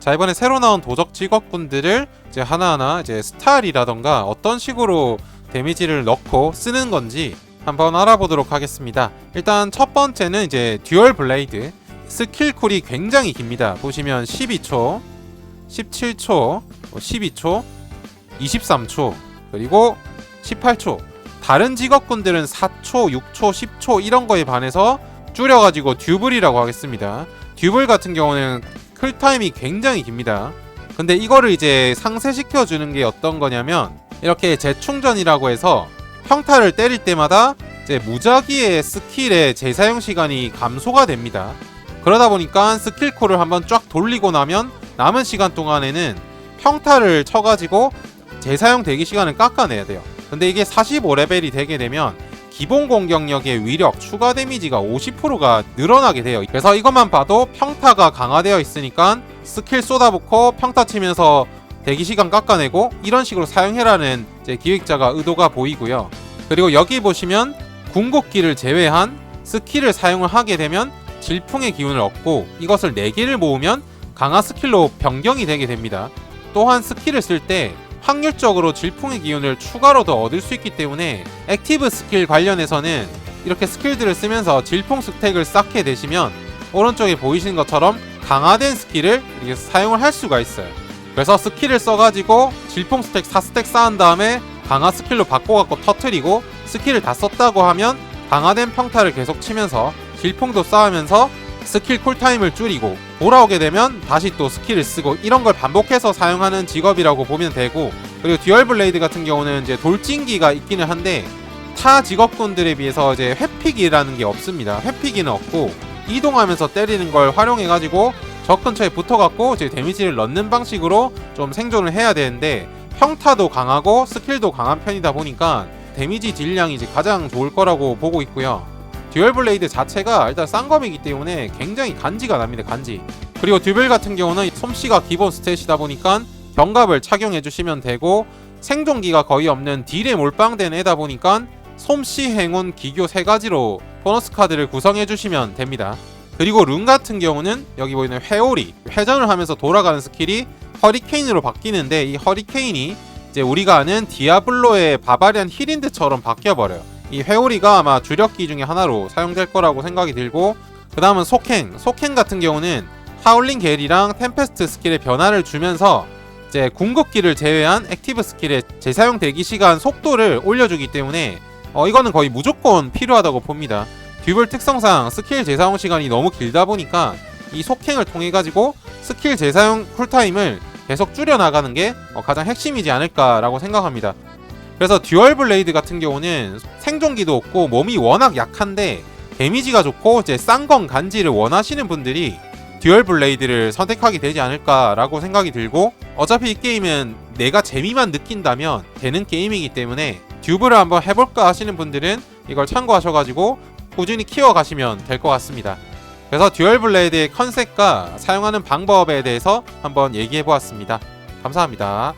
자 이번에 새로 나온 도적 직업군들을 이제 하나하나 이제 스타일이라던가 어떤 식으로 데미지를 넣고 쓰는 건지 한번 알아보도록 하겠습니다. 일단 첫 번째는 이제 듀얼 블레이드 스킬 쿨이 굉장히 깁니다. 보시면 12초, 17초, 12초, 23초, 그리고 18초. 다른 직업군들은 4초, 6초, 10초 이런 거에 반해서 줄여가지고 듀블이라고 하겠습니다. 듀블 같은 경우는 쿨타임이 굉장히 깁니다. 근데 이거를 이제 상쇄시켜 주는 게 어떤 거냐면 이렇게 재충전이라고 해서 평타를 때릴 때마다 이제 무작위의 스킬의 재사용 시간이 감소가 됩니다. 그러다 보니까 스킬 콜을 한번 쫙 돌리고 나면 남은 시간 동안에는 평타를 쳐가지고 재사용 대기 시간을 깎아내야 돼요. 근데 이게 45레벨이 되게 되면 기본 공격력의 위력 추가 데미지가 50%가 늘어나게 돼요. 그래서 이것만 봐도 평타가 강화되어 있으니까 스킬 쏟아붓고 평타 치면서 대기 시간 깎아내고 이런 식으로 사용해라는 기획자가 의도가 보이고요. 그리고 여기 보시면 궁극기를 제외한 스킬을 사용을 하게 되면 질풍의 기운을 얻고 이것을 4개를 모으면 강화 스킬로 변경이 되게 됩니다. 또한 스킬을 쓸때 확률적으로 질풍의 기운을 추가로 더 얻을 수 있기 때문에 액티브 스킬 관련해서는 이렇게 스킬들을 쓰면서 질풍 스택을 쌓게 되시면 오른쪽에 보이시는 것처럼 강화된 스킬을 이렇게 사용을 할 수가 있어요. 그래서 스킬을 써가지고 질풍 스택 4스택 쌓은 다음에 강화 스킬로 바꿔갖고 터트리고 스킬을 다 썼다고 하면 강화된 평타를 계속 치면서 질풍도 쌓으면서 스킬 쿨타임을 줄이고 돌아오게 되면 다시 또 스킬을 쓰고 이런 걸 반복해서 사용하는 직업이라고 보면 되고 그리고 듀얼 블레이드 같은 경우는 이제 돌진기가 있기는 한데 타 직업군들에 비해서 이제 회피기라는 게 없습니다. 회피기는 없고 이동하면서 때리는 걸 활용해 가지고 적 근처에 붙어 갖고 이제 데미지를 넣는 방식으로 좀 생존을 해야 되는데 평타도 강하고 스킬도 강한 편이다 보니까 데미지 딜량이 이제 가장 좋을 거라고 보고 있고요. 듀얼 블레이드 자체가 일단 쌍검이기 때문에 굉장히 간지가 납니다. 간지. 그리고 듀벨 같은 경우는 솜씨가 기본 스탯이다 보니까 병갑을 착용해 주시면 되고 생존기가 거의 없는 딜에 몰빵된 애다 보니까 솜씨, 행운, 기교 세 가지로 보너스 카드를 구성해 주시면 됩니다. 그리고 룬 같은 경우는 여기 보이는 회오리 회전을 하면서 돌아가는 스킬이 허리케인으로 바뀌는데 이 허리케인이 이제 우리가 아는 디아블로의 바바리안 힐인드처럼 바뀌어 버려요. 이 회오리가 아마 주력기 중에 하나로 사용될 거라고 생각이 들고 그 다음은 속행 속행 같은 경우는 하울링 겔이랑 템페스트 스킬의 변화를 주면서 이제 궁극기를 제외한 액티브 스킬의 재사용 대기 시간 속도를 올려주기 때문에 어 이거는 거의 무조건 필요하다고 봅니다. 듀블 특성상 스킬 재사용 시간이 너무 길다 보니까 이 속행을 통해 가지고 스킬 재사용 쿨타임을 계속 줄여 나가는 게 어, 가장 핵심이지 않을까라고 생각합니다. 그래서 듀얼 블레이드 같은 경우는 생존기도 없고 몸이 워낙 약한데 데미지가 좋고 이제 쌍검 간지를 원하시는 분들이 듀얼 블레이드를 선택하게 되지 않을까라고 생각이 들고 어차피 이 게임은 내가 재미만 느낀다면 되는 게임이기 때문에 듀브를 한번 해볼까 하시는 분들은 이걸 참고하셔가지고 꾸준히 키워가시면 될 것 같습니다. 그래서 듀얼 블레이드의 컨셉과 사용하는 방법에 대해서 한번 얘기해 보았습니다. 감사합니다.